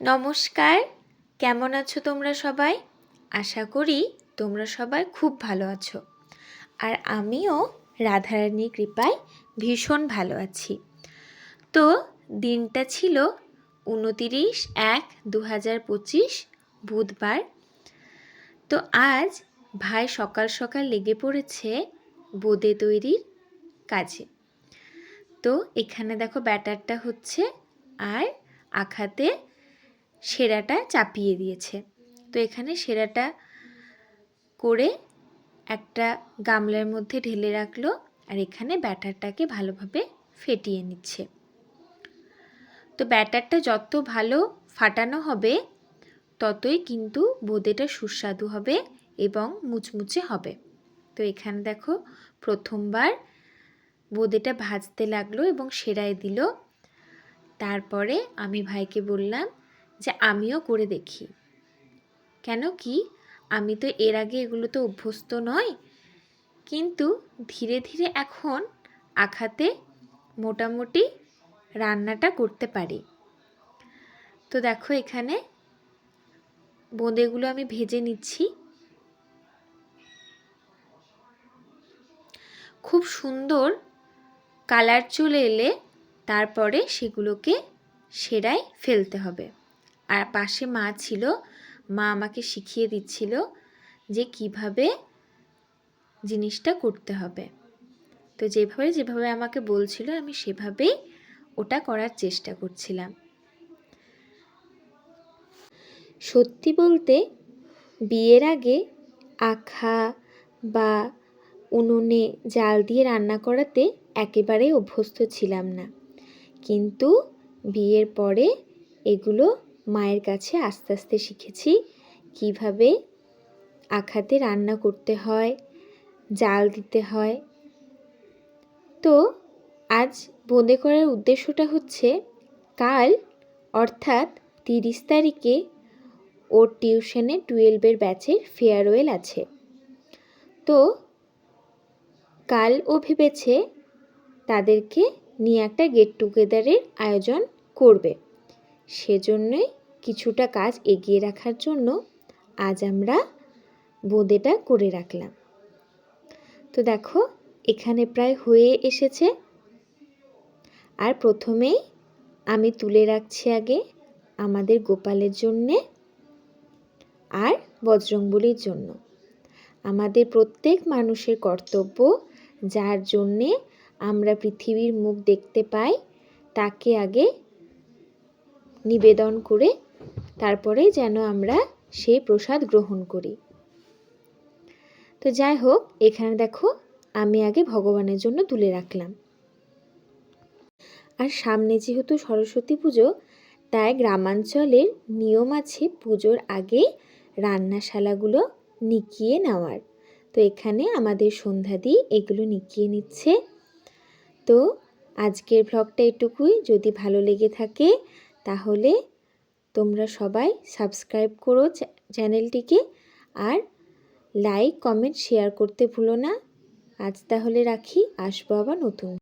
নমস্কার। কেমন আছো তোমরা সবাই? আশা করি তোমরা সবাই খুব ভালো আছো। আর আমিও রাধারানীর কৃপায় ভীষণ ভালো আছি। তো দিনটা ছিল উনতিরিশ এক দু হাজার পঁচিশ বুধবার। তো আজ ভাই সকাল সকাল লেগে পড়েছে বোঁদে তৈরির কাজে। তো এখানে দেখো ব্যাটারটা হচ্ছে আর আখাতে সেরাটা চাপিয়ে দিয়েছে। তো এখানে সেরাটা করে একটা গামলার মধ্যে ঢেলে রাখল আর এখানে ব্যাটারটাকে ভালোভাবে ফেটিয়ে নিচ্ছে। তো ব্যাটারটা যত ভালো ফাটানো হবে, ততই কিন্তু বোঁদেটা সুস্বাদু হবে এবং মুচমুচে হবে। তো এখানে দেখো প্রথমবার বোঁদেটা ভাজতে লাগল এবং সেরাই দিল। তারপরে আমি ভাইকে বললাম যে আমিও করে দেখি। কেন কি? আমি তো এর আগে এগুলো তো অভ্যস্ত নয়। কিন্তু ধীরে ধীরে এখন আখাতে মোটামুটি রান্নাটা করতে পারি। তো দেখো এখানে বোঁদেগুলো আমি ভেজে নিচ্ছি। খুব সুন্দর কালার চলে এলে তারপরে সেগুলোকে সেরাই ফেলতে হবে। আর পাশে মা ছিল, মা আমাকে শিখিয়ে দিচ্ছিল যে কীভাবে জিনিসটা করতে হবে। তো যেভাবে যেভাবে আমাকে বলছিল, আমি সেভাবেই ওটা করার চেষ্টা করছিলাম। সত্যি বলতে, বিয়ের আগে আখা বা উনুনে জাল দিয়ে রান্না করাতে একেবারেই অভ্যস্ত ছিলাম না। কিন্তু বিয়ের পরে এগুলো মায়ের কাছে আস্তে আস্তে শিখেছি কীভাবে আখাতে রান্না করতে হয়, জাল দিতে হয়। তো আজ বোঁদে করার উদ্দেশ্যটা হচ্ছে, কাল অর্থাৎ তিরিশ তারিখে ওর টিউশনে টুয়েলভের ব্যাচের ফেয়ারওয়েল আছে। তো কাল ও ভেবেছে তাদেরকে নিয়ে একটা গেট টুগেদারের আয়োজন করবে। সেজন্যই কিছুটা কাজ এগিয়ে রাখার জন্য আজ আমরা বোঁদেটা করে রাখলাম। তো দেখো, এখানে প্রায় হয়ে এসেছে। আর প্রথমেই আমি তুলে রাখছি আগে আমাদের গোপালের জন্যে আর বজরংবলির জন্য। আমাদের প্রত্যেক মানুষের কর্তব্য যার জন্যে আমরা পৃথিবীর মুখ দেখতে পাই, তাকে আগে নিবেদন করে তারপরে যেন আমরা সেই প্রসাদ গ্রহণ করি। তো যাই হোক, এখানে দেখো আমি আগে ভগবানের জন্য তুলে রাখলাম। আর সামনে যেহেতু সরস্বতী পুজো, তাই গ্রামাঞ্চলের নিয়ম আছে পুজোর আগে রান্নাশালাগুলো নিকিয়ে নেওয়ার। তো এখানে আমাদের সন্ধ্যাদি এগুলো নিকিয়ে নিচ্ছে। তো আজকের ভ্লগটা এটুকুই। যদি ভালো লেগে থাকে, তাহলে তোমরা সবাই সাবস্ক্রাইব করো চ্যানেলটিকে আর লাইক কমেন্ট শেয়ার করতে ভুলো না। আজ তাহলে রাখি। আসব আবার নতুন।